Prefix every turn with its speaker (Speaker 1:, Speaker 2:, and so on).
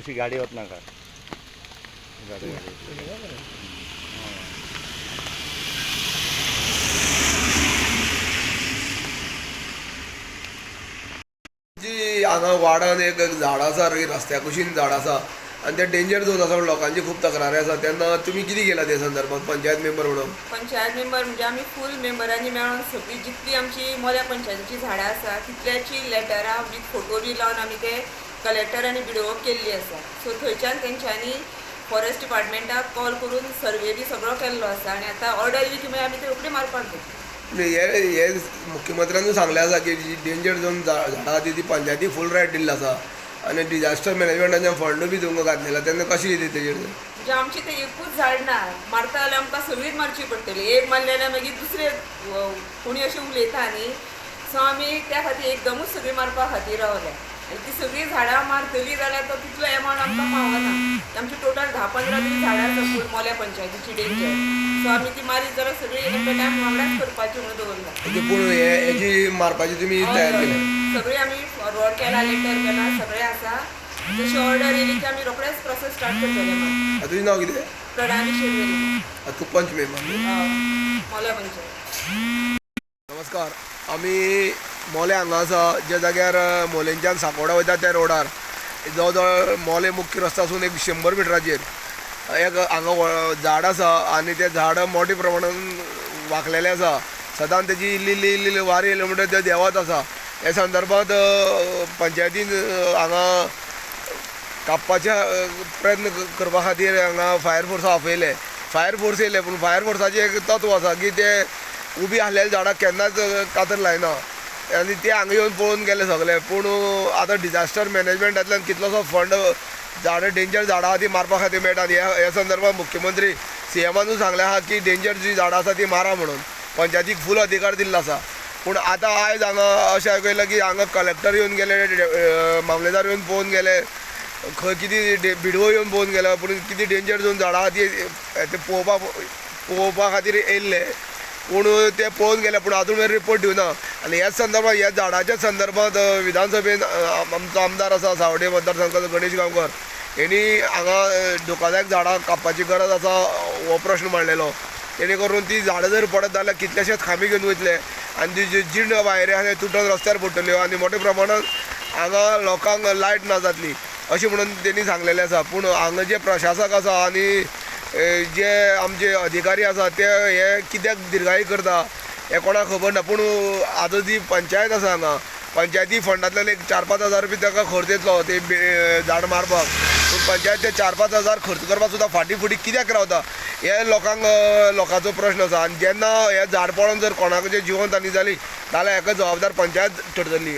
Speaker 1: अशी गाडी होत नाका गाडी गाडी.
Speaker 2: जी हांगा वाडान एक झाड आसा रे रस्त्या कुशीन झाड आसा आनी ते डेंजर झोन आसा लोकांची खूब तक्रारी आसा तेन्ना तुमी कितें केला ते संदर्भात? पंचायत मेंबर म्हणून?
Speaker 3: पंचायत मेंबर म्हणजे आमी फूल मेंबरांनी मेळोन सगळी जितली आमची मोल्या पंचायतीची झाडां आसा तितल्याची लेटरां विथ फोटो बी लावन आमी ते कलेक्टर आनी बिडओ केल्ली आसा सो थंयच्यान तेंच्यांनी फॉरेस्ट डिपार्टमेंटाक कॉल करून सर्वे बी सगळो केल्लो आसा आनी आतां ऑर्डर बी तुमी आमी ते रोखडी मारपाक
Speaker 2: म्हणजे हे हे मुख्यमंत्र्यान सांगलें आसा की जी डेंजर झोन झाडां ती ती पंचायती फूल रायट दिल्लो आसा. आनी डिजास्टर मॅनेजमेंटाचे फंड बी तुमकां घातलेला तेन्ना कशी ती तेजेर
Speaker 3: म्हणजे आमची ते एकूच झाड ना. मारता जाल्यार आमकां सगळीच मारची पडटली. एक मारले जाल्यार मागीर दुसरे कोणी अशें उलयता न्ही सो आमी त्या खातीर एकदमूच सगळीं मारपा खातीर रावले आनी ती सगळीं झाडां मारतली जाल्यार तो तितलो एमावंट आमकां पावना आमची टोटल धा पंदरा तरी झाडां आसा मोल्या पंचायतीची डेंजर. सो आमी ती मारीत जाल्यार सगळीं एट टायम वांगडाच करपाची म्हणून दवरला
Speaker 2: म्हणजे पूण हे हेजी मारपाची तुमी तयार केली.
Speaker 3: सगळी आमी फॉरवर्ड केला लेटर केला सगळें आसा जशी ऑर्डर येयली की आमी रोखडेच प्रोसेस स्टार्ट करतले
Speaker 2: तुजें नांव कितें
Speaker 3: प्रणाली
Speaker 2: तूं पंच मेंबर
Speaker 3: मोल्या पंचायत.
Speaker 2: नमस्कार. आमी मोले हांगा आसा ज्या जाग्यार मोलेंच्यान सांकोडा वयता त्या रोडार जवळ जवळ मोले मुख्य रस्तो आसून एक शंबर मिटराचेर एक हांगा व्ह- झाड आसा आनी तें झाड मोठे प्रमाणान वांकलेलें आसा सदांच तेजी इल्ली इल्ली इल्ली इल्ली वारी येयली म्हणटा ते देवात आसा हे संदर्भांत पंचायतीन हांगा कापपाचे प्रयत्न करपा खातीर हांगा फायर फोर्स आपयले फायर फोर्स येयले पूण फायर फोर्साचें एक तत्व आसा की ते उबी आसलेली झाडां केन्नाच कातर लायना. आनी ते हांगा येवन पळोवन गेले सगळे. पूण आतां डिजास्टर मॅनेजमेंटांतल्यान कितलोसो फंड झाडां डेंजर झाडां आहा ती मारपा खातीर मेळटा. आनी ह्या संदर्भांत मुख्यमंत्री सी एमानूच सांगलें आहा की डेंजर जी झाडां आसा ती मारा म्हणून. पंचायतीक फूल अधिकार दिल्लो आसा. पूण आतां आयज हांगा अशें आयकयलें की हांगा कलेक्टर येवन गेले मामलेदार येवन पळोवन गेले. खंय कितें डे बिडवो येवन पळोवन गेलो. पूण कितें डेंजर झोन झाडां आहा ती ते पळोवपा पळोवपा खातीर येयल्ले पूण ते पळोवन गेले पूण अजून मेरेन रिपोर्ट दिवना आनी ह्याच संदर्भांत ह्या झाडाच्या संदर्भांत विधानसभेन आमचो आमदार आसा सावडे मतदारसंघाचो गणेश गांवकर हेणी हांगा अ, धोकादायक झाडां कापपाची गरज आसा हो प्रश्न मांडलेलो. जेणे करून ती झाडां जर पडत जाल्यार कितलेशेच खामी घेवन वयतले आनी ती जी जीण वायरे आहा ते तुटून रस्त्यार पडटल्यो आनी मोठ्या प्रमाणात हांगा लोकांक लायट ना जातली. अशें म्हणून तेणी सांगलेलें आसा पूण हांगा जे प्रशासक आसा आनी जे आमचे अधिकारी आसा ते हे कित्याक दिरगाई करता हे कोणाक खबर ना पूण आतां जी पंचायत आसा हांगा पंचायती फंडांतल्यान एक चार पांच हजार रुपया ताका खर्च येतलो ते झाड मारपाक. पूण पंचायत ते चार पांच हजार खर्च करपाक सुद्दां फाटीं फुटीं कित्याक रावता? हे लोकांक लोकांचो प्रश्न आसा. आनी जेन्ना हे झाड पडोन जर कोणाकचें जिवंत आनी जाली जाल्यार हेका जबाबदार पंचायत ठरतली.